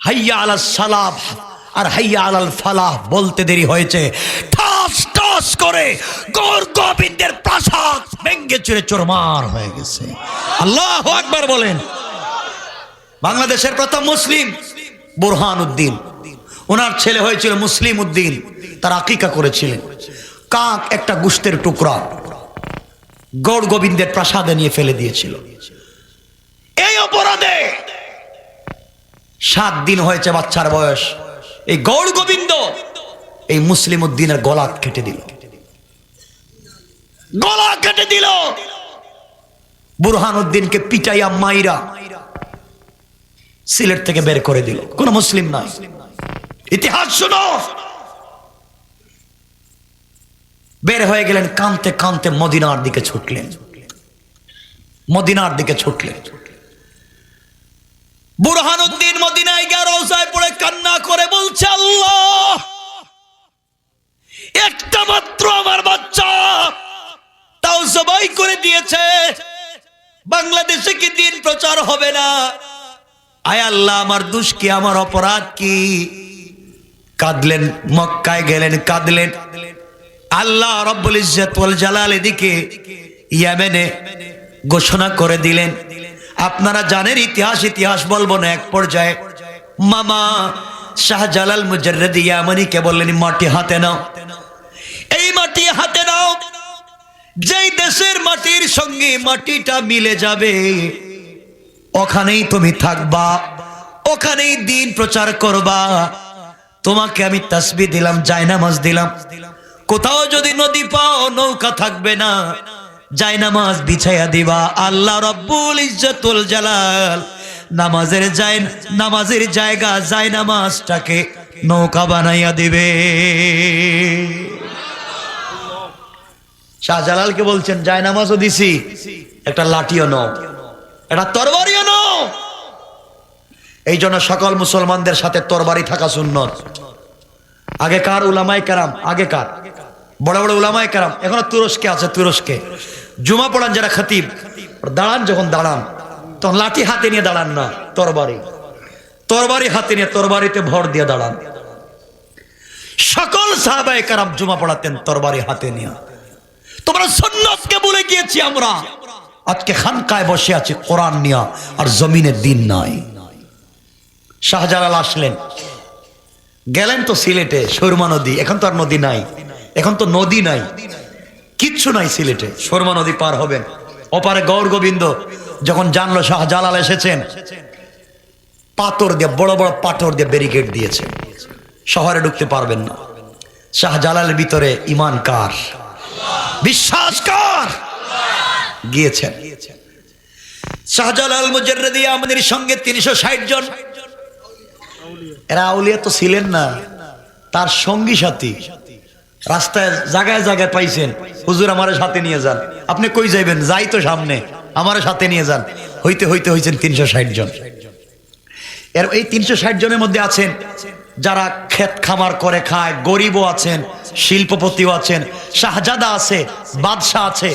হাইয়া আলাল সালাব আর হাইয়া আলাল ফালাহ বলতে দেরি হয়েছে। ঠাস ঠাস করে গৌর গোবিন্দের প্রাসাদ ভেঙ্গে চুরে চোরমার হয়ে গেছে। আল্লাহ একবার বলেন। বাংলাদেশের প্রথম মুসলিম বুরহান উদ্দিন ওনার ছেলে হয়েছিল মুসলিম উদ্দিন তার আকিকা করেছিলেন। কাক একটা গুস্তের টুকরা গৌর গোবিন্দের প্রাসাদে নিয়ে ফেলে দিয়েছিল। এই অপরাধে সাত দিন হয়েছে বাচ্চার বয়স। এই গৌর গোবিন্দ এই মুসলিম উদ্দিনের গলা কেটে দিল। গলা কেটে দিল। বুরহান উদ্দিনকে পিটাইয়া মাইরা সিলেট থেকে বের করে দিল। কোন মুসলিম নাই। ইতিহাস শুনো। বের হয়ে গেলেন, কানতে কানতে মদিনার দিকে ছুটলেন। মদিনার দিকে ছুটলেন। বুরহানুদ্দিন কান্না করে বলছে, আল্লাহ, একটা মাত্র আমার বাচ্চা, তাও সবাই করে দিয়েছে। বাংলাদেশে কি দিন প্রচার হবে না? আয় আল্লাহ, আমার দুষ কি, আমার অপরাধ কি? কাঁদলেন, মক্কায় গেলেন, কাঁদলেন। আল্লাহ রব্বুল ইজ্জত জালাল এদিকে ইয়ামেনে ঘোষণা করে দিলেন। আপনারা জানেন, ইতিহাস ইতিহাস বলব না, এক পর্যায়ে। মামা, শাহজালাল মুজাররদ ইয়ামানিকে বললেন মাটি হাতে নাও। এই মাটি হাতে নাও। যেই দেশের মাটির সঙ্গে মাটিটা মিলে যাবে, ওখানেই তুমি থাকবা, ওখানেই দিন প্রচার করবা। তোমাকে আমি তাসবি দিলাম, জায়নামাজ দিলাম। কোথাও যদি নদী পাও, নৌকা থাকবে না। জায়নামাজ বিছাইয়া দিবা। আল্লাহ রব্বুল ইজ্জতুল জালাল নামাজের জায় নামাজের জায়গা জায়নামাজটাকে নৌকা বানাইয়া দিবে। শাহজালালকে বলছেন, জায়নামাজও দিছি, একটা লাঠিও নাও। একটা তরবারিও নাও। এই জন্য সকল মুসলমানদের সাথে তরবারি থাকা সুন্নত। আগে কার উলামাই কারাম আগে কার বড় বড় উলামাই কারাম, এখনও তুরস্কে আছে তুরস্কে। জুমা পড়ান যারা খাতিব, দাঁড়ান যখন দাঁড়ান। তখন লাঠি হাতে নিয়ে দাঁড়ান না, তরবারি। তরবারি হাতে নিয়ে তরবারিতে ভর দিয়ে দাঁড়ান। সকল সাহাবায়ে কারাম জুমা পড়াতেন তরবারি হাতে নিয়ে। তোমরা সন্ন্যতকে বলে গিয়েছি আমরা। আজকে খানকায় বসে আছি কোরআন নিয়া, আর জমিনের দিন নাই। শাহজালাল আসলেন। গেলেন তো সিলেটে, সুরমা নদী। এখন তো আর নদী নাই। এখন তো নদী নাই। কিচ্ছু নাই সিলেটে। সুরমা নদী পার হবেন। ওপারে গৌর গোবিন্দ। যখন জানলো শাহজালাল এসেছেন, পাথর দিয়ে, বড় বড় পাথর দিয়ে ব্যারিকেড দিয়েছে। শহরে ঢুকতে পারবেন না। শাহজালালের ভিতরে ইমান কার? বিশ্বাস কার? গিয়েছেন। শাহজালাল মুজাররদি আমাদের সঙ্গে তিনশো ষাট জন। এরা আউলিয়া তো ছিলেন না। তার সঙ্গী সাথী। রাস্তায় জায়গায় জায়গায় পাইছেন। হুজুর আমারে সাথে নিয়ে যান। আপনি কই যাইবেন? যাই তো সামনে। আমারে সাথে নিয়ে যান। হইতে হইতে হয়েছেন তিনশো ষাট জন। এর এই তিনশো ষাট জনের মধ্যে আছেন যারা ক্ষেত খামার করে খায়, গরিবও আছেন, শিল্পপতিও আছেন, শাহজাদা আছে, বাদশাহ আছে,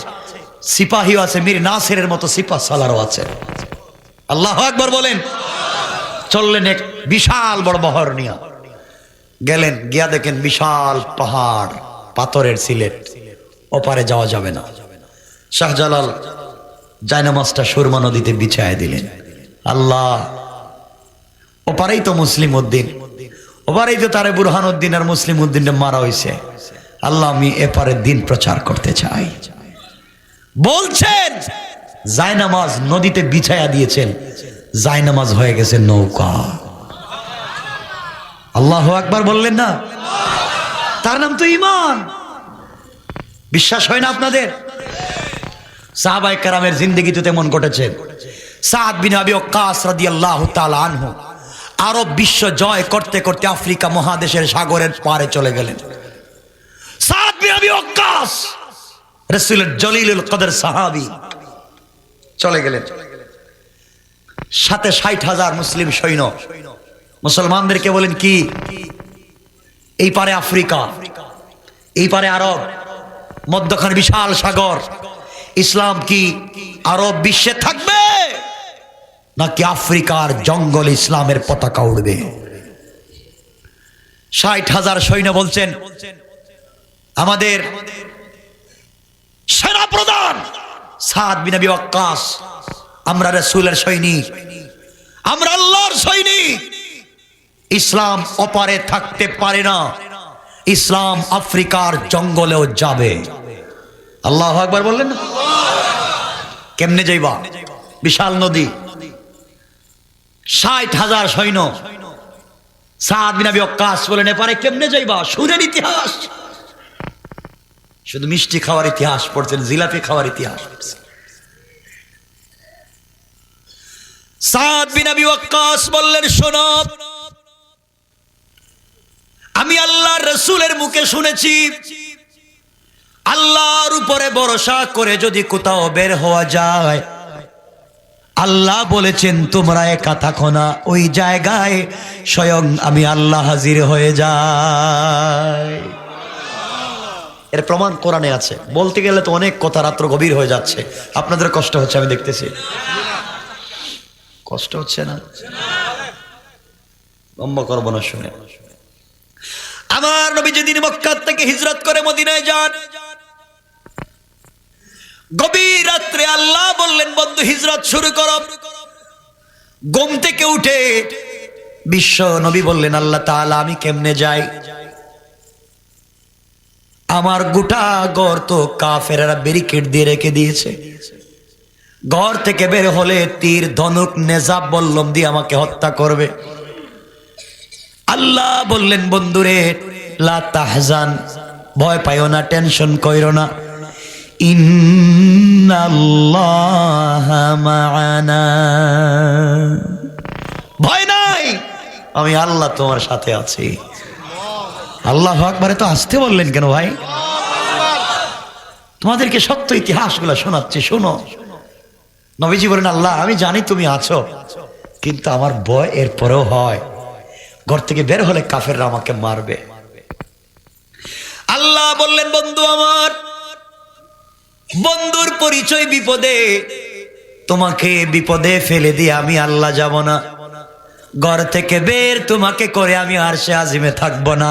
সিপাহিও আছে, মীর নাসেরের মতো সিপাহ সালারও আছে। আল্লাহ একবার বলেন, চললেন এক বিশাল বড় বহর নিয়া। গেলেন, গিয়া দেখেন বিশাল পাহাড়, পাথরের সিলেট। ওপারে যাওয়া যাবে না। শাহজালাল জায়নামাজটা সুরমা নদীতে বিছায় দিলেন। আল্লাহ ওপারেই তো মুসলিম উদ্দিন। ওপারেই তো তারে বুরহান উদ্দিন আর মুসলিম উদ্দিনটা মারা হয়েছে আল্লাহ, আমি এপারে দিন প্রচার করতে চাই। বলছেন, জায়নামাজ নদীতে বিছায়া দিয়েছেন। জায়নামাজ হয়ে গেছে নৌকা। আল্লাহ একবার বললেন না? তার নাম তো ইমান। বিশ্বাস হয় না আপনাদের? সাহাবাই কারামের জিন্দগিতে তেমন ঘটেছে। সাদ বিন আবি ওকাস আনহু আরব বিশ্ব জয় করতে করতে আফ্রিকা মহাদেশের সাগরের পারে চলে গেলেন। সাদ বিন আবি ওকাস জলিলুল কদর চলে গেলেন। সাথে ষাট হাজার মুসলিম সৈন্য। মুসলমানদেরকে বলেন কি, এই পারে আফ্রিকা, এই পারে আরব, মধ্যখানে বিশাল সাগর ইসলাম কি আরব বিশ্বে থাকবে? নাকি আফ্রিকার জঙ্গল ইসলামের পতাকা উড়বে? ষাট হাজার সৈন্য বলছেন, আমাদের সেনা প্রধান সাদ বিনবী ওয়াক্কাস, আমরা রসুলের সৈনিক, আমরা আল্লাহর সৈনিক। ইসলাম অপারে থাকতে পারে না, ইসলাম আফ্রিকার জঙ্গলেও যাবে। আল্লাহ একবার বললেন না? কেমনে যাইবা? বিশাল নদী। ষাট হাজার সৈন্য। কেমনে যাইবা? সুরের ইতিহাস। শুধু মিষ্টি খাওয়ার ইতিহাস পড়ছেন, জিলাপি খাওয়ার ইতিহাস পড়ছেন। সাদ বিনাবি বললেন আমি আল্লাহ রসুলের মুখে শুনেছি আল্লাহর উপরে ভরসা করে যদি কোথাও বের হওয়া যায়, আল্লাহ বলেছেন, তোমরা একা থাকো না, ওই জায়গায় স্বয়ং আমি আল্লাহ হাজির হয়ে যাই। এর প্রমাণ কোরআনে আছে। বলতে গেলে তো অনেক কথা রাত্র গভীর হয়ে যাচ্ছে। আপনাদের কষ্ট হচ্ছে, আমি দেখতেছি। কষ্ট হচ্ছে না? লম্বা করব না শুনে। আমার নবী যেদিন মক্কার থেকে হিজরত করে মদিনায় যান। গভীর রাত্রে আল্লাহ বললেন, বন্ধু, হিজরত শুরু করো। ঘুম থেকে উঠে বিশ্ব নবী বললেন, আল্লাহ তাআলা, আমি কেমনে যাই? আমার গোটা ঘর তো কাফেরা ব্যারিকেড দিয়ে রেখে দিয়েছে। ঘর থেকে বের হলে তীর, ধনুক, নেজাব, বল্লম দিয়ে আমাকে হত্যা করবে। আল্লাহ বললেন, বন্ধুরে, লা তাহজান, ভয় পাইও না, টেনশন কইরো না। ভয় নাই। আমি আল্লাহ তোমার সাথে আছি। আল্লাহ আকবারে তো আসতে বললেন কেন ভাই? তোমাদেরকে সত্য ইতিহাসগুলো শোনাচ্ছি, শোনো। নবীজি বলেন, আল্লাহ, আমি জানি তুমি আছো, কিন্তু আমার ভয় এরপরেও হয়। ঘর থেকে বের হলে কাফেররা আমাকে মারবে। আল্লাহ বললেন, বন্ধু আমার বন্ধুর পরিচয় বিপদে, তোমাকে বিপদে ফেলে দিয়ে আমি আল্লাহ যাব না। ঘর থেকে বের তোমাকে করে আমি আর সে আজিমে থাকব না।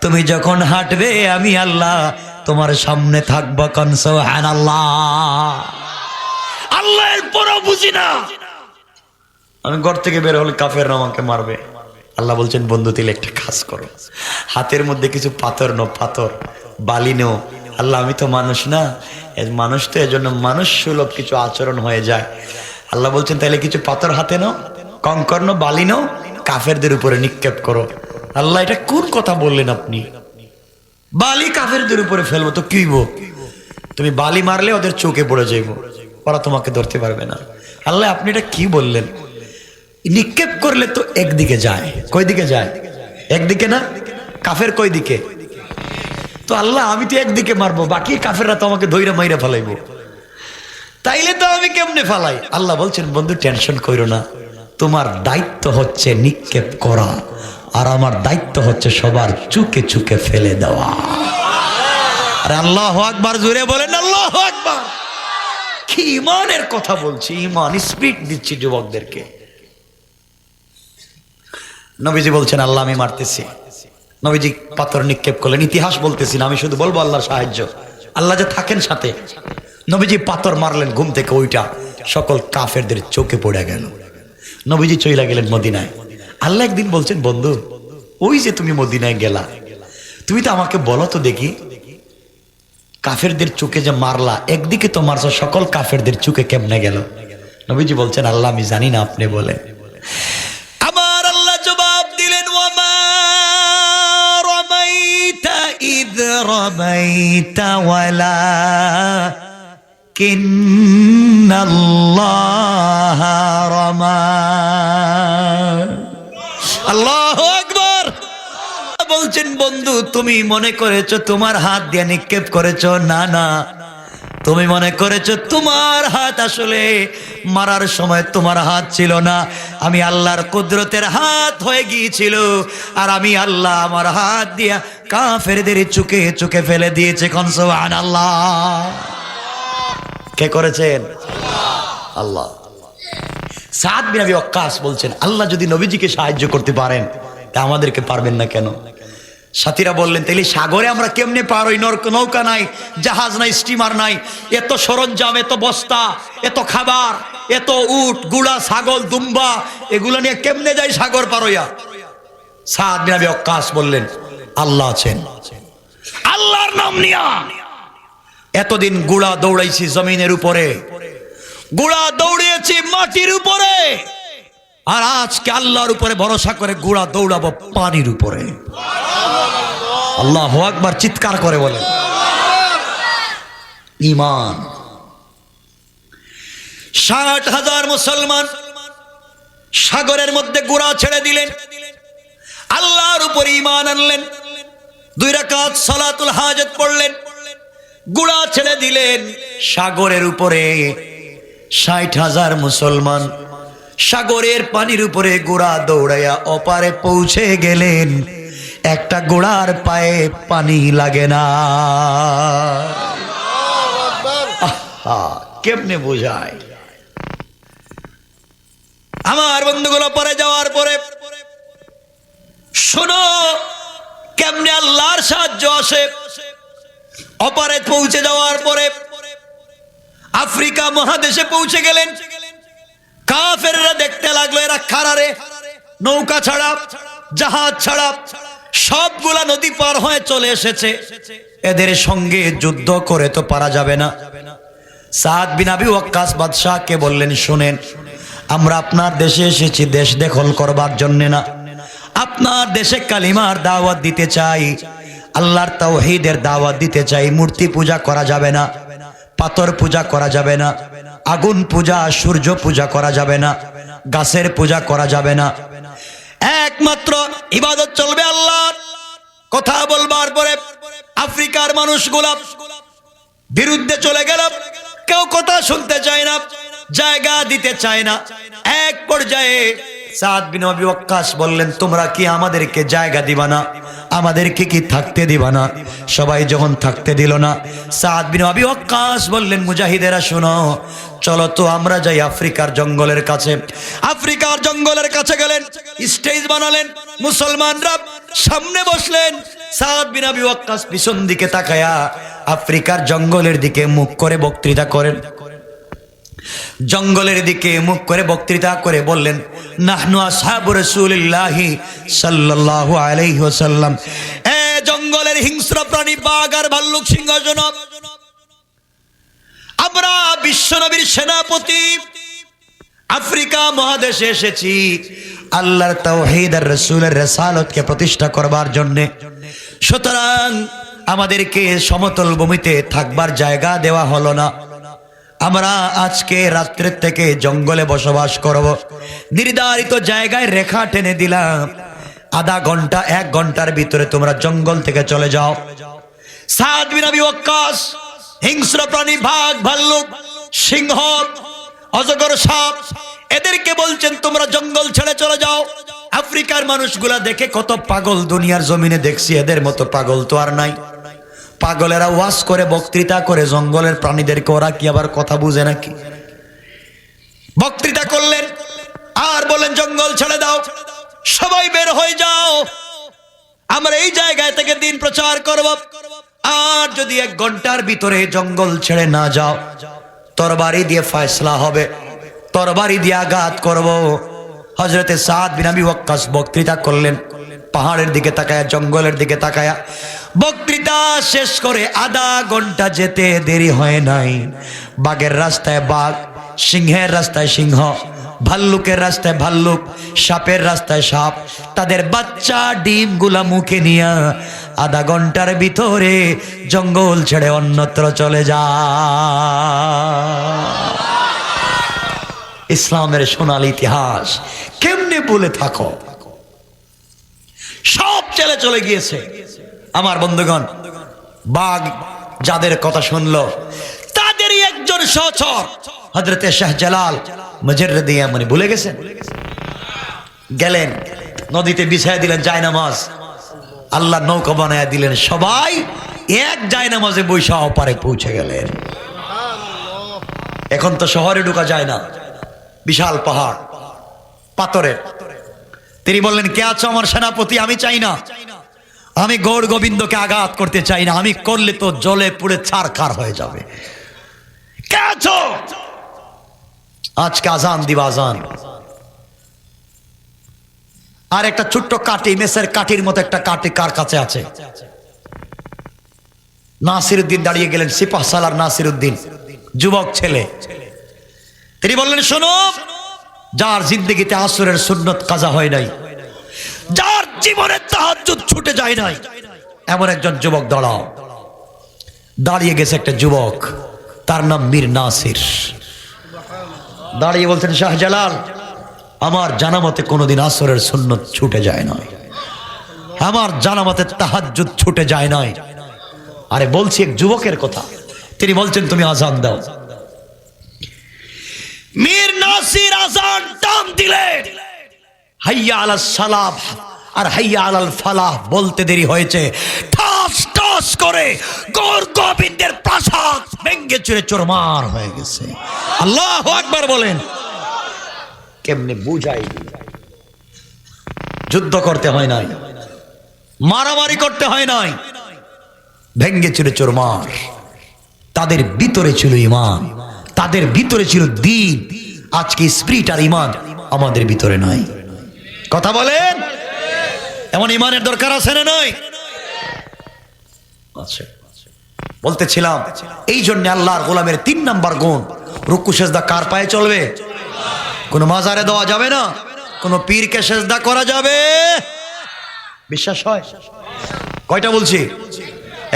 তুমি যখন হাঁটবে, আমি আল্লাহ তোমার সামনে থাকব হ্যান আল্লাহ আল্লাহ এরপরও বুঝি না। আমি ঘর থেকে বের হলে কাফের আমাকে মারবে। আল্লাহ বলছেন, বন্ধু তিলে একটা কাজ করো। হাতের মধ্যে কিছু পাথর নো পাথর, বালি নো আল্লাহ, আমি তো মানুষ না। মানুষ তো এজন্য মানুষ সুলভ কিছু আচরণ হয়ে যায়। আল্লাহ বলছেন তাহলে কিছু পাথর হাতে নো কঙ্কর্ণ বালি নো কাফেরদের উপরে নিক্ষেপ করো। আল্লাহ, এটা কোন কথা বললেন আপনি? বালি কাফেরদের উপরে ফেলব, তো কিইব তুমি বালি মারলে ওদের চোখে পড়ে যাইব। ওরা তোমাকে ধরতে পারবে না। আল্লাহ, আপনি এটা কি বললেন? নিক্ষেপ করলে তো একদিকে যায়। কই দিকে যায়? একদিকে না? কাফের কই দিকে তো আল্লাহ, আমি তো একদিকে মারবো, বাকি কাফেররা তো আমাকে ধৈর্য মাইরা ফেলাইবো। তাইলে তো আমি কেমনে ফালাই? আল্লাহ বলছেন, বন্ধু, টেনশন করো না। তোমার দায়িত্ব হচ্ছে নিক্ষেপ করা, আর আমার দায়িত্ব হচ্ছে সবার চুকে চুকে ফেলে দেওয়া। আরে আল্লাহ আকবার জুড়ে বলেন, আল্লাহ আকবার! কি ইমানের কথা বলছি, ইমান, স্পিড দিচ্ছি যুবকদেরকে। নবীজি বলছেন, আল্লাহ, আমি মারতেছি। নবীজি পাথর নিক্ষেপ করলেন। ইতিহাস বলতেছি আমি শুধু বলব আল্লাহর সাহায্য। আল্লাহ যে থাকেন সাথে। নবীজি পাথর মারলেন ঘুম থেকে ওইটা সকল কাফেরদের চোখে পড়ে গেল। নবীজি চইলা গেলেন মদিনায়। আল্লাহ একদিন বলছেন, বন্ধু, ওই যে তুমি মদিনায় গেলা, তুমি তো আমাকে বলো তো দেখি, কাফেরদের চোখে যে মারলা, একদিকে তো মারছো, সকল কাফেরদের চোখে কেমনে গেল? নবীজি বলছেন, আল্লাহ, আমি জানি না আপনি বলে ইদ ولا كن الله রমা الله আকবার। বলছেন বন্ধু তুমি মনে করেছ তোমার হাত দিয়ে নিক্ষেপ করেছ? না না। তুমি মনে করেছ তোমার হাত আসলে মারার সময় তোমার হাত ছিল না। আমি আল্লাহর কুদরতের হাত হয়ে গিয়েছিল আর আমি আল্লাহ আমার হাত দিয়া কাফেরদের চুকে চুকে ফেলে দিয়েছে কনসোয়ান আল্লাহ কে করেছেন? আল্লাহ। সাদ বিন আবি ওয়াক্কাস বলছেন, আল্লাহ যদি নবীজিকে সাহায্য করতে পারেন, তা আমাদেরকে পারবেন না কেন? সাথীরা বললেন তাইলে সাগরে আমরা কেমনে পার ওই নৌকা- নাই জাহাজ নাই স্টিমার নাই এত সরঞ্জাম এত বস্তা এত খাবার এত উট গুড়া ছাগল দুম্বা এগুলো নিয়ে কেমনে যাই সাগর পারইয়া সাদ বিন আবি বললেন আল্লাহ আছেন। আল্লাহর নাম নিয়া। এতদিন গুড়া দৌড়াইছি জমিনের উপরে। গুড়া দৌড়িয়েছি মাটির উপরে। আর আজকে আল্লাহর উপরে ভরসা করে গুড়া দৌড়াবো পানির উপরে। আল্লাহ একবার চিৎকার করে বলে। ইমান ষাট হাজার মুসলমান সাগরের মধ্যে গুড়া ছেড়ে দিলেন। আল্লাহর উপরে ইমান আনলেন। দুই রাকাত সালাতুল হাজত পড়লেন। গুড়া ছেড়ে দিলেন সাগরের উপরে। ষাট হাজার মুসলমান সাগরের পানির উপরে গোড়া দৌড়াইয়া অপারে পৌঁছে গেলেন। একটা গোড়ার পায়ে পানি লাগে না। কেমনে বোঝায়? আমার বন্ধুগুলো পরে যাওয়ার পরে শোনো, কেমনে আল্লাহর সাহায্য আসে। অপারে পৌঁছে যাওয়ার পরে আফ্রিকা মহাদেশে পৌঁছে গেলেন। কাফেররা দেখতে লাগল, এরা খারারে। নৌকা ছাড়া, জাহাজ ছাড়া, সবগুলা নদী পার হয়ে চলে এসেছে। এদের সঙ্গে যুদ্ধ করে তো পারা যাবে না। সাদ বিন আবি ওয়াক্কাস বাদশাহকে বললেন, শুনেন, আমরা আপনার দেশে এসেছি, দেশ দখল করবার জন্য না। আপনার দেশে কালিমার দাওয়াত দিতে চাই, আল্লাহর তাওহীদের দাওয়াত দিতে চাই, মূর্তি পূজা করা যাবে না, পাথর পূজা করা যাবে না আগুন পূজা, সূর্য পূজা করা যাবে না, গাছের পূজা করা যাবে না। একমাত্র ইবাদত চলবে আল্লাহর। কথা বলবার পরে আফ্রিকার মানুষগুলা বিরুদ্ধে চলে গেল। কেউ কথা শুনতে চায় না, জায়গা দিতে চায় না। এক পর্যায়ে সাদ বিন আবি বললেন, তোমরা কি আমাদেরকে জায়গা দিবা না? আমাদেরকে কি থাকতে দিবা না? সবাই যখন থাকতে দিল না, সাদ বিন আবি বললেন, মুজাহিদেরা শোনো চলো তো আমরা যাই আফ্রিকার জঙ্গলের কাছে। আফ্রিকার জঙ্গলের কাছে গেলেন, স্টেজ বানালেন, মুসলমানরা সামনে বসলেন। সাদ বিন আবি ওয়াক্কাস পিছন দিকে তাকায়া আফ্রিকার জঙ্গলের দিকে মুখ করে বক্তৃতা করেন। জঙ্গলের দিকে মুখ করে বক্তৃতা করে বললেন, নাহনু আসহাবু রাসূলিল্লাহি সাল্লাল্লাহু আলাইহি ওয়াসাল্লাম। এ জঙ্গলের হিংস্র প্রাণী বাঘ আর ভাল্লুক সিংহ জনক বিশ্বনবীর সেনাপতি। আফ্রিকা মহাদেশে এসেছি। আল্লাহর তাওহীদ আর রাসূলের রিসালাতকে প্রতিষ্ঠা করবার জন্য। সুতরাং আমাদেরকে সমতল ভূমিতে থাকবার জায়গা দেওয়া হলো না। আমরা আজকে রাত্রের থেকে জঙ্গলে বসবাস করব। নির্ধারিত জায়গায় রেখা টেনে দিলাম। আধা ঘণ্টা, এক ঘণ্টার ভিতরে তোমরা জঙ্গল থেকে চলে যাও। সাদ বিন আবি ওয়াক্কাস, হিংস্র প্রাণী ভাগ ভাল্লুক। সিংহ, অজগর সাপ, এদেরকে বলছেন, তোমরা জঙ্গল ছেড়ে চলে যাও। আফ্রিকার মানুষগুলা দেখে কত পাগল দুনিয়ার জমিনে দেখছি, এদের মতো পাগল তো আর নাই। পাগলেরা ওয়াজ করে, বক্তৃতা করে, জঙ্গলের প্রাণীদেরকে ওরা কি আবার কথা বুঝে নাকি? বক্তৃতা করলেন, আর বলেন জঙ্গল ছেড়ে দাও, সবাই বের হয়ে যাও। আমরা এই জায়গায় থেকে দিন প্রচার করব। আর যদি এক ঘণ্টার ভিতরে জঙ্গল ছেড়ে না যাও তরবারি দিয়ে ফয়সলা হবে। তরবারি দিয়ে আঘাত করব। হজরতে সাদ বিন আবি ওয়াক্কাস বক্তৃতা করলেন। পাহাড়ের দিকে তাকায়া, জঙ্গলের দিকে তাকায়া। বক্তৃতা শেষ করে আধা ঘণ্টা যেতে দেরি হয় নাই। বাঘের রাস্তায় বাঘ, সিংহের রাস্তায় সিংহ, ভাল্লুকের রাস্তায় ভাল্লুক, সাপের রাস্তায় সাপ। তাদের বাচ্চা ডিমগুলা মুখে নিয়ে আধা ঘণ্টার ভিতরে জঙ্গল ছেড়ে অন্যত্র চলে যা। ইসলামের সোনালী ইতিহাস কেমনে বলে থাকো? সব ছেলে চলে গিয়েছে। আমার বন্ধুগণ, বাঘ যাদের কথা শুনলো, তাদেরই একজন সচর হজরতে শাহ শাহজালাল মজরদিয়া মানে ভুলে গেছেন? গেলেন, নদীতে বিছায় দিলেন জায়নামাজ। আল্লাহ নৌকা বানায় দিলেন। সবাই এক জায়নামাজে বৈশা পারে পৌঁছে গেলেন। এখন তো শহরে ঢুকা যায় না। বিশাল পাহাড় পাথরের তিনি বললেন, কে আছো আমার সেনাপতি? আমি চাই না। আমি গৌর গোবিন্দকে আঘাত করতে চাই না। আমি করলে তো জলে পুড়ে ছাড়খার হয়ে যাবে। কে আছো? আজকে আজান দিবা আজান। আর একটা ছোট্ট কাটি মেসের কাঠির মতো একটা কাটি কার কাছে আছে? নাসির উদ্দিন দাঁড়িয়ে গেলেন, সিপাহ সালার নাসির উদ্দিন যুবক ছেলে। তিনি বললেন, শোনো, যার জিন্দগিতে আসরের সুন্নত কাজা হয় নাই, যার জীবনে তাহাজ্জুদ ছুটে যায় নাই, এমন একজন যুবক দাঁড়াও। দাঁড়িয়ে গেছে একটা যুবক, তার নাম মীর নাসির। দাঁড়িয়ে বলছেন, শাহজালাল আমার জানামতে কোনোদিন আসরের সুন্নত ছুটে যায় না আমার জানামতে তাহাজ্জুদ ছুটে যায় নাই। আরে বলছি এক যুবকের কথা। তিনি বলছেন, তুমি আজান দাও। মীর নাসির আজান টান দিলে। হাইয়া আলাল সালাম আর হাইয়া আলাল ফালাহ বলতে দেরি হয়েছে। ঠাস ঠাস করে গৌর গোবিন্দের প্রাসাদ ভেঙ্গে চুরে চোরমার হয়ে গেছে। আল্লাহ একবার বলেন। কেমনে বুঝাই? যুদ্ধ করতে হয় নাই, মারামারি করতে হয় নাই, ভেঙ্গে চুরে চোরমার তাদের ভিতরে ছিল ইমান, তাদের ভিতরে ছিল দিন। আজকে স্প্রিট আর ইমান আমাদের ভিতরে নাই। কথা বলেন? এমন ইমানের দরকার আছে না আচ্ছা বলতেছিলাম, এই জন্য আল্লাহর গোলামের তিন নাম্বার গুণ, রুকু সেজদা কার পায়ে চলবে? কোন মাজারে দেওয়া যাবে না, কোন পীরকে সেজদা করা যাবে। বিশ্বাস হয়? কয়টা বলছি?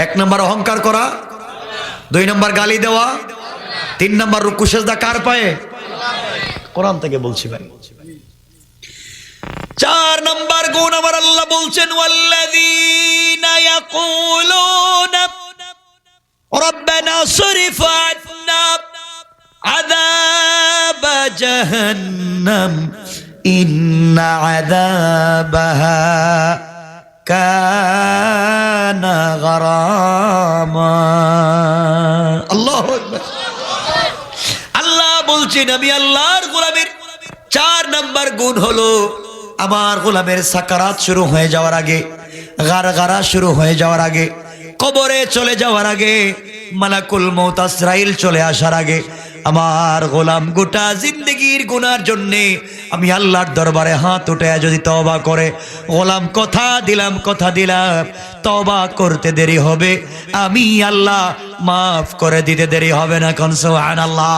এক নম্বর অহংকার করা, দুই নম্বর গালি দেওয়া, তিন নম্বর রুকু সেজদা কার পায়ে? কোরআন থেকে বলছি ভাই। চার নম্বর গুণ আমার আল্লাহ বলছেন, ওয়াল্লাযীনা ইয়াকুলুনা, রব্বানা সরিফ আন্না জাহান্নাম ইন্না আযাবাহা কানা গারামা আল্লাহু আকবার। আল্লাহ বলছেন আমি আল্লাহর গোলামের চার নাম্বার গুণ হলো আমার গোলামের সাকারাত শুরু হয়ে যাওয়ার আগে গারা শুরু হয়ে যাওয়ার আগে কবরে চলে যাওয়ার আগে মালাকুল মৌত আসরাইল চলে আসার আগে আমার গোলাম গোটা জিন্দগির গুনার জন্যে আমি আল্লাহর দরবারে হাত উঠে যদি তবা করে, গোলাম কথা দিলাম কথা দিলাম তবা করতে দেরি হবে, আমি আল্লাহ মাফ করে দিতে দেরি হবে না কনসোহান আল্লাহ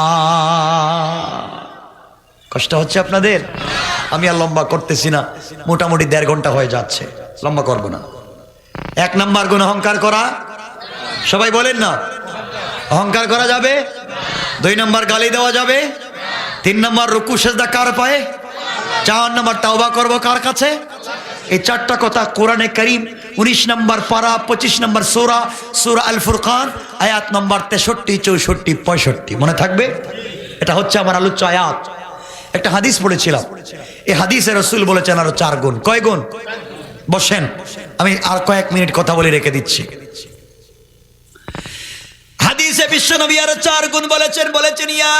কষ্ট হচ্ছে আপনাদের? আমি আর লম্বা করতেছি না, মোটামুটি দেড় ঘণ্টা হয়ে যাচ্ছে, লম্বা করব না। এক নাম্বার গুণ অহংকার করা, সবাই বলেন না। অহংকার করা যাবে? দুই নম্বর গালি দেওয়া যাবে? তিন নম্বর রুকু সেজদা কার পায়ে? চার নম্বর তাওবা করব কার কাছে? এই চারটা কথা কোরআনে করিম উনিশ নম্বর পারা, পঁচিশ নম্বর সোরা সোরা আল ফুরকান আয়াত নম্বর তেষট্টি, চৌষট্টি, পঁয়ষট্টি। মনে থাকবে? এটা হচ্ছে আমার আলোচ্য আয়াত। একটা হাদিস পড়েছিলাম। এই হাদিসে রসুল বলেছেন আরও চার গুণ। কয় গুণ? বসেন। আমি আর কয়েক মিনিট কথা বলে রেখে দিচ্ছি। হাদিসে বিশ্বনবী আরও চার গুণ বলেছেন বলেছেন, ইয়া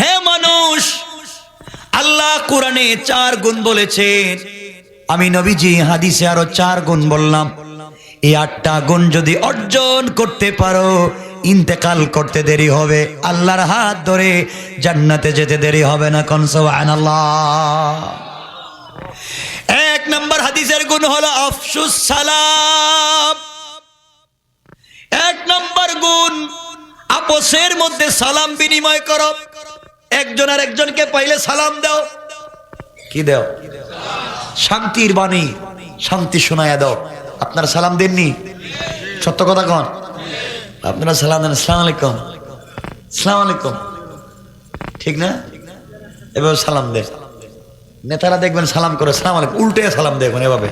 হে মানুষ, আল্লাহ কোরআনে চার গুণ বলেছেন। আমি নবীজি হাদিসে আরও চার গুণ বললাম। এই আটটা গুণ যদি অর্জন করতে পারো, ইন্তেকাল করতে দেরি হবে। আল্লাহর হাত ধরে জান্নাতে যেতে দেরি হবে না আল্লাহ এক নম্বর হাদিসের গুণ হলো, আফসুস সালাম। এক নম্বর গুণ, আপোষের মধ্যে সালাম বিনিময় করো। একজন আর একজনকে পাইলে সালাম দাও। কি দাও? শান্তির বাণী, শান্তি শোনায়া দাও। আপনারা সালাম দেননি? সত্য কথা কন। আপনারা সালাম দেন। সালাম আলাইকুম। সালাম আলাইকুম। ঠিক না? এভাবে সালাম দে নেতারা দেখবেন সালাম করে। সালাম আলাইকুম। উল্টে সালাম দেখবেন এভাবে।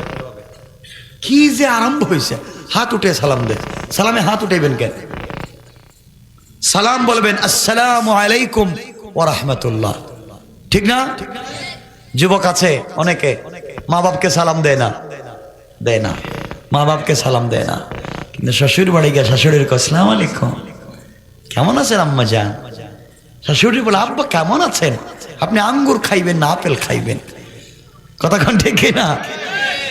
কি যে আরম্ভ হয়েছে হাত উঠে সালাম দে। সালামে হাত উঠাইবেন কেন? সালাম বলবেন, আসসালামু আলাইকুম ওয়া রাহমাতুল্লাহ। ঠিক না? যুবক আছে, অনেকে মা বাপকে সালাম দেয় না। দেয় না। মা বাপকে সালাম দেয় না। কিন্তু শ্বশুর বাড়ি গিয়ে শাশুড়ির কো আসসালাম আলাইকুম। কেমন আছেন আম্মা যান শাশুড়ি বলে, আব্বা কেমন আছেন? আপনি আঙ্গুর খাইবেন না, আপেল খাইবেন। কথা ঠিক না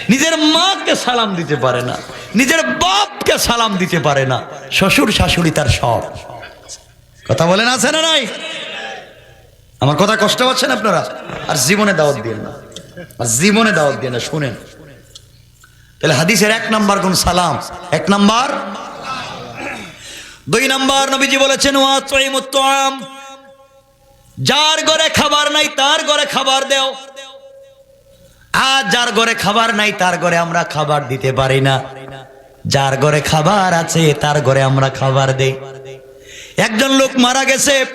নিজের মাকে সালাম দিতে পারে না। নিজের বাপকে সালাম দিতে পারে না। শ্বশুর শাশুড়ি তার সব। কথা বলেন, আছে না নাই? আমার কথা কষ্ট পাচ্ছেন আপনারা? আর জীবনে দাওয়াত দিয়ে না। আর জীবনে দাওয়াত দিয়ে না, শুনেন। তাহলে হাদিসের এক নাম্বার কোন সালাম। এক নাম্বার? দুই নাম্বার, নবীজি বলেছেন যার ঘরে খাবার নাই, তার ঘরে খাবার দেও। আর যার ঘরে খাবার নাই, তার ঘরে আমরা খাবার দিতে পারি না। যার ঘরে খাবার আছে, তার ঘরে আমরা খাবার দেই। একজন লোক মারা গেছে,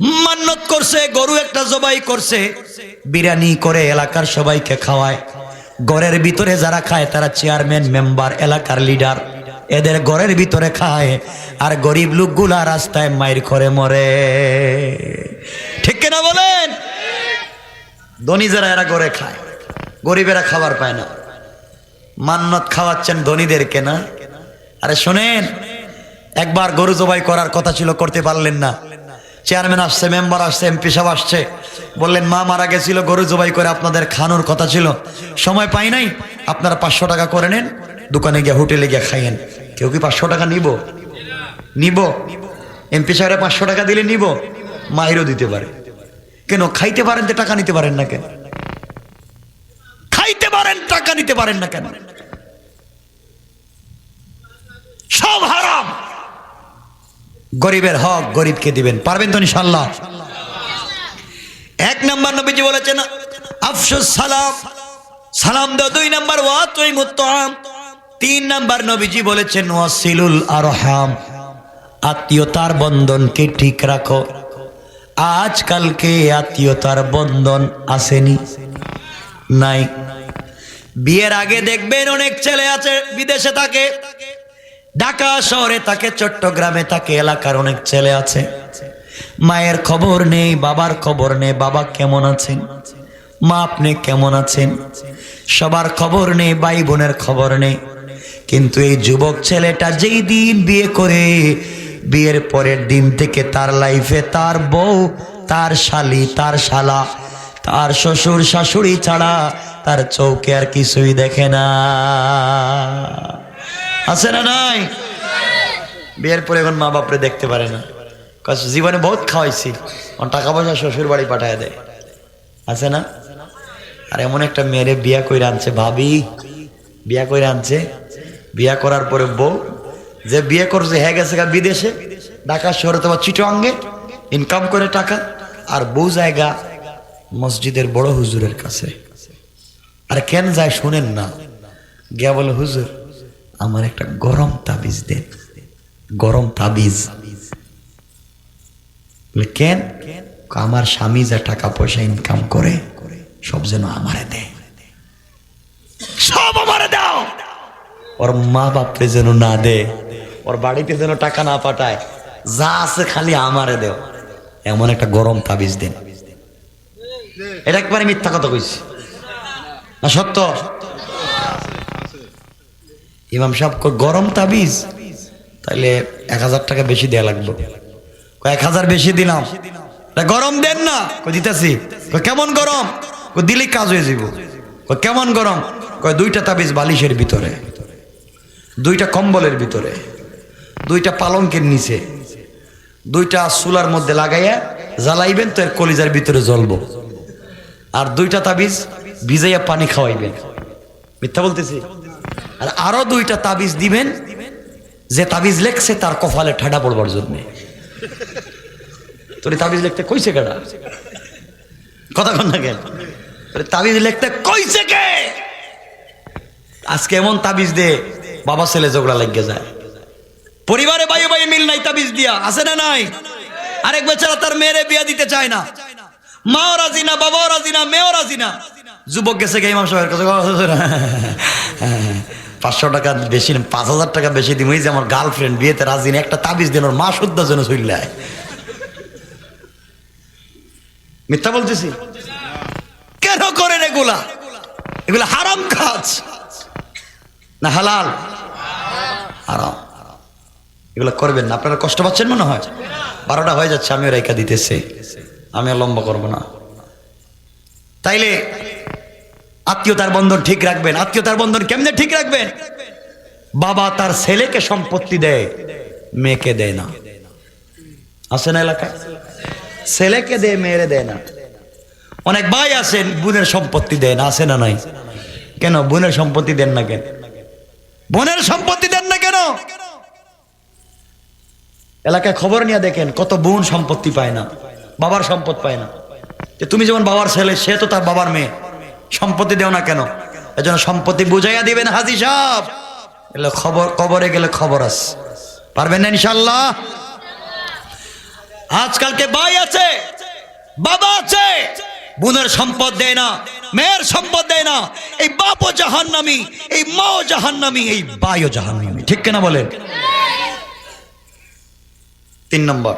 মান্নত করছে, গরু একটা জবাই করছে, বিরিয়ানি করে এলাকার সবাইকে খাওয়ায়। ঘরের ভিতরে যারা খায়, তারা চেয়ারম্যান, মেম্বার, এলাকার লিডার। এদের ঘরের ভিতরে খায়, আর গরিব লোকগুলা রাস্তায় মাইর করে মরে। ঠিক কিনা বলেন? ধনী যারা, এরা ঘরে খায়। গরিবেরা খাবার পায় না। মান্নত খাওয়াচ্ছেন ধনীদেরকে না? আরে শোনেন, একবার গরু জবাই করার কথা ছিল, করতে পারলেন না। চেয়ারম্যান আসছে, মেম্বার আসছে, এমপি সাহেব আসছে। বললেন, মা মারা গেছিল, গরু জবাই করে আপনাদের খানোর কথা ছিল। সময় পাই নাই, আপনারা পাঁচশো টাকা করে নেন, দোকানে গিয়ে, হোটেলে গিয়ে খাইয়েন। কেউ কি পাঁচশো টাকা নিব? নিব। এমপি সাহেবের পাঁচশো টাকা দিলে নিব, মাহিরও দিতে পারে। কেন, খাইতে পারেন তো, টাকা নিতে পারেন না কেন? টাকা নিতে পারেন না কেন? সব হারাম। গরিবের হক গরিবকে দিবেন। পারবেন তো ইনশাল্লাহ এক নাম্বার নবীজি বলেছেন, আফসুস সালাম। সালাম দাও দুই নাম্বার, ওয়া তুই মুত্তাম তিন নাম্বার নবীজি বলেছেন ওয়াসিলুল আরহাম। আত্মীয়তার বন্ধনকে ঠিক রাখো। আজকালকে আত্মীয়তার বন্ধন আসেনি? নাই। বিয়ের আগে দেখবেন অনেক ছেলে আছে বিদেশে থাকে। ঢাকা শহরে থাকে, চট্টগ্রামে থাকে, এলাকার অনেক ছেলে আছে। মায়ের খবর নেই, বাবার খবর নেই, বাবা কেমন আছেন? মা আপনি কেমন আছেন? সবার খবর নেই ভাই বোনের খবর নেই। কিন্তু এই যুবক ছেলেটা যেই দিন বিয়ে করে, বিয়ের পরের দিন থেকে তার লাইফে তার বউ, তার শালি, তার শালা, তার শ্বশুর শাশুড়ি ছাড়া তার চৌকে আর কিছুই দেখে না। আছে না নাই? বিয়ের পরে এখন মা বাপরে দেখতে পারে না। জীবনে বহুত খাওয়াইছি। টাকা পয়সা শ্বশুর বাড়ি পাঠায় দেয়। আছে না? আর এমন একটা মেয়েরে বিয়া করে আনছে, ভাবি। বিয়া করে আনছে। বিয়া করার পরে বউ, যে বিয়ে করছে হ্যাঁ গেছে গা বিদেশে। ঢাকা শহরে তোমার চিটোয়াঙ্গে ইনকাম করে টাকা। আর বউ জায়গা মসজিদের বড় হুজুরের কাছে। আর কেন যায় শুনেন না? গিয়া বলে, হুজুর, আমার একটা গরম তাবিজ দেন। গরম তাবিজ। কেন? আমার স্বামী যা টাকা পয়সা ইনকাম করে, সব যেন আমারে দেয়। সব আমারে দাও। ওর মা বাপরে যেন না দে ওর বাড়িতে যেন টাকা না পাঠায়, যা আছে খালি আমারে দেও। এমন একটা গরম তাবিজ দেন। এটা একবারে মিথ্যা কথা কইছি। না সত্য? ইমাম সাহেব গরম তাবিজ? তাইলে এক হাজার টাকা বেশি দেয়া লাগবে। এক হাজার বেশি দিলাম। গরম দেন না। কই দিতেছি। কেমন গরম? কই দিলেই কাজ হয়ে যাব কই, কেমন গরম? কয় দুইটা তাবিজ বালিশের ভিতরে দুইটা কম্বলের ভিতরে দুইটা পালঙ্কের নিচে দুইটা চুলার মধ্যে লাগাইয়া জ্বালাইবেন তো এর কলিজার ভিতরে জ্বলবো। আর দুইটা তাবিজ ভিজাইয়া পানি খাওয়াইবেন। মিথ্যা বলতেছি? আর আরও দুইটা তাবিজ দিবেন, যে তাবিজ লেখছে তার কপালে ঠাডা পড়বার জন্য। তোর তাবিজ লিখতে কইছে কেডা? কথা কন না কেন? তাবিজ লিখতে কইছে কে? আজকে এমন তাবিজ দে, বাবা ছেলে ঝগড়া লাগিয়ে যায়। পরিবারে বাইয়ে বাইয়ে মিল নাই তাবিজ দিয়া, আছে না নাই? আরেক বেচারা তার মেয়েরে বিয়া দিতে চায় না। মাও রাজি না, বাবাও রাজি না, মেয়েও রাজি না। যুবক গেছে গে ইমাম সাহেবের কাছে পাঁচশো টাকা বেশি পাঁচ হাজার টাকা বেশি দিম। যে আমার গার্লফ্রেন্ড বিয়েতে রাজি একটা তাবিজ দিন ওর মা শুদ্ধ জন্য চললায় মিথ্যা বলতেছি? কেন করেন এগুলা? এগুলা হারাম কাজ। না হালাল? হারাম। এগুলো করবেন না। আপনারা কষ্ট পাচ্ছেন মনে হয়? বারোটা হয়ে যাচ্ছে, আমিও রেখা দিতেছে। আমি লম্বা করব না। তাইলে আত্মীয়তার বন্ধন ঠিক রাখবেন। আত্মীয়তার বন্ধন কেমনে ঠিক রাখবেন? বাবা তার ছেলেকে সম্পত্তি দেয়, মেয়েকে দেয় না। আছে না এলাকায় ছেলেকে দেয়, মেয়েরে দেয় না। অনেক ভাই আছেন, বোনের সম্পত্তি দেয় না, আছে না নাই? কেন? বোনের সম্পত্তি দেন না কেন? বোনের সম্পত্তি দেন না কেন? এলাকায় খবর নিয়ে দেখেন, কত বোন সম্পত্তি পায় না, বাবার সম্পদ পায় না। তুমি যেমন বাবার ছেলে, সে তো তার বাবার মেয়ে। সম্পত্তি দেও না কেন? এজন্য সম্পত্তি বুঝাইয়া দিবেন হাজি সাহেব। এলে খবর, কবরে গেলে খবর আস পারবেন না ইনশাল্লাহ আজকালকে ভাই আছে, বাবা আছে, বোনের সম্পদ দেয় না, মেয়ের সম্পদ দেয় না, এই বাপও জাহান্নামি, এই মাও জাহান্নামি, এই ভাইও জাহান্নামি। ঠিক কিনা বলেন? তিন নম্বর,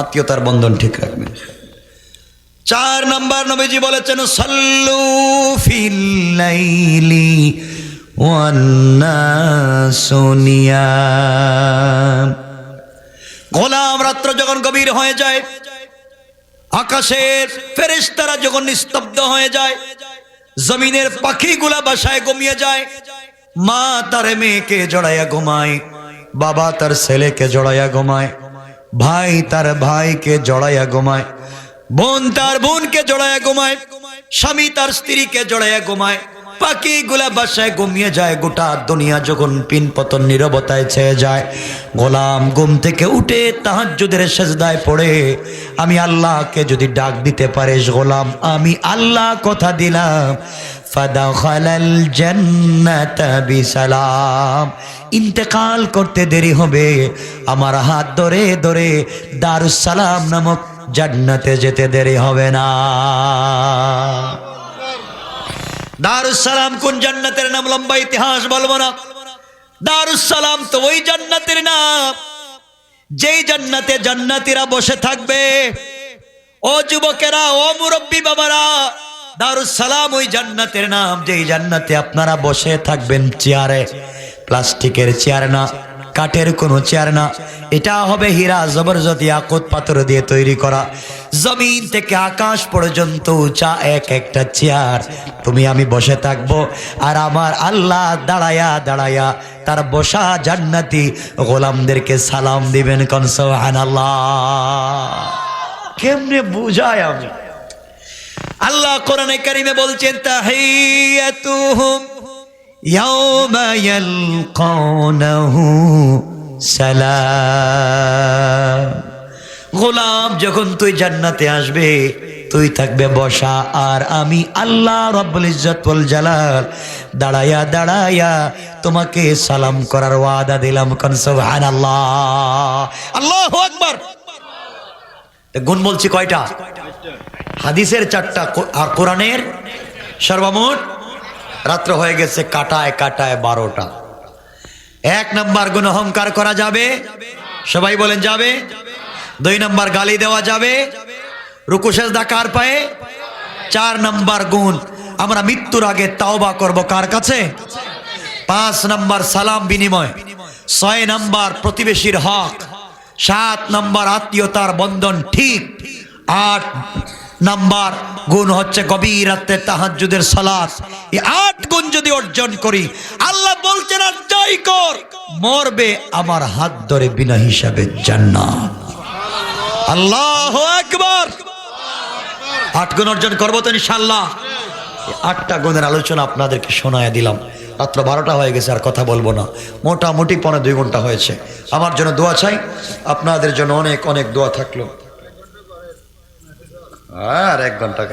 আত্মীয়তার বন্ধন ঠিক রাখবেন। চার নম্বর নবীজি বলেছেন, সল্লু ফিল্লাইলি সোনিয়া গোলাম রাত্র যখন গভীর হয়ে যায়, আকাশের ফেরেশতারা যখন নিস্তব্ধ হয়ে যায়, জমিনের পাখিগুলা বাসায় ঘুমিয়ে যায়, মা তার মেয়েকে জড়াইয়া ঘুমায়, বাবা তার ছেলেকে জড়াইয়া ঘুমায়, ভাই তার ভাইকে জড়াইয়া ঘুমায় বোন তার বোনকে জড়ায় ঘুমায়, স্বামী তার স্ত্রীকে জড়ায় ঘুমায় পাখিগুলা বাসায় ঘুমিয়ে যায়, গোটা দুনিয়া যখন পিন পতন নিরবতায় ছেয়ে যায়। গোলাম ঘুম থেকে উঠে তাহাজ্জুদের সেজদায় পড়ে, আমি আল্লাহকে যদি ডাক দিতে পারিস গোলাম, আমি আল্লাহ কথা দিলাম। ফাদাখালাল ইন্তেকাল করতে দেরি হবে, আমার হাত ধরে ধরে দারুস সালাম নামক জান্নাতে যেতে দেরি হবে না। দারুসালাম কোন জান্নাতের নাম? লম্বা ইতিহাস বলব না। দারুসালাম তো ওই জান্নাতের নাম। যেই জান্নাতে জান্নাতিরা বসে থাকবে, ও যুবকেরা, ও মুরব্বী বাবারা দারুসালাম ওই জান্নাতের নাম। যেই জান্নাতে আপনারা বসে থাকবেন, চেয়ারে, প্লাস্টিকের চেয়ার না। কাঠের কোনো চেয়ার না। এটা হবে হীরা জবরজতি আকত পাথর দিয়ে তৈরি করা। জমিন থেকে আকাশ পর্যন্ত উঁচা এক একটা চেয়ার। তুমি আমি বসে থাকব আর আমার আল্লাহ দাঁড়ায়া দাঁড়ায়া তার বসা জান্নাতি গোলামদেরকে সালাম দিবেন কনসহান আল্লাহ কেমনে বুঝায় আমি? আল্লাহ কোরআনে কারিমে বলছেন, তাহিয়াতুহুম ইয়াউমা ইয়ালকাউনাহু সালাম গোলাম যখন তুই জান্নাতে আসবে, তুই থাকবে বসা। আর আমি আল্লাহ রব্বুল ইজ্জত ওয়াল জালাল, দাঁড়ায়া দাঁড়ায়া তোমাকে সালাম করার ওয়াদা দিলাম। কোন সুবহানাল্লাহ। আল্লাহু আকবার। গুণ বলছি কয়টা? হাদিসের চারটা আর কোরআনের সর্বমোট রাত্র হয়ে গেছে কাটায় কাটায় বারোটা। এক নাম্বার গুণ অহংকার করা যাবে। সবাই বলেন যাবে। দুই নাম্বার গালি দেওয়া যাবে। রুকুশেষ দা কার পায়ে? চার নাম্বার গুণ, আমরা মৃত্যুর আগে তাওবা করব কার কাছে? পাঁচ নাম্বার সালাম বিনিময়। ছয় নাম্বার প্রতিবেশীর হক। সাত নাম্বার আত্মীয়তার বন্ধন ঠিক। আট নাম্বার গুণ হচ্ছে গভীর রাত্রে তাহাজ্জুদের সালাত। এই আট গুণ যদি অর্জন করি, আল্লাহ বলছেন, আর যাই কর, মরবে আমার হাত ধরে বিনা হিসাবে জান্নাত। আল্লাহ আকবার। আট গুণ অর্জন করব তো ইনশাল্লাহ আটটা গুণের আলোচনা আপনাদেরকে শোনায় দিলাম। রাত্র বারোটা হয়ে গেছে, আর কথা বলব না। মোটামুটি পনেরো দুই ঘণ্টা হয়েছে। আমার জন্য দোয়া চাই। আপনাদের জন্য অনেক অনেক দোয়া থাকল। আর এক ঘণ্টা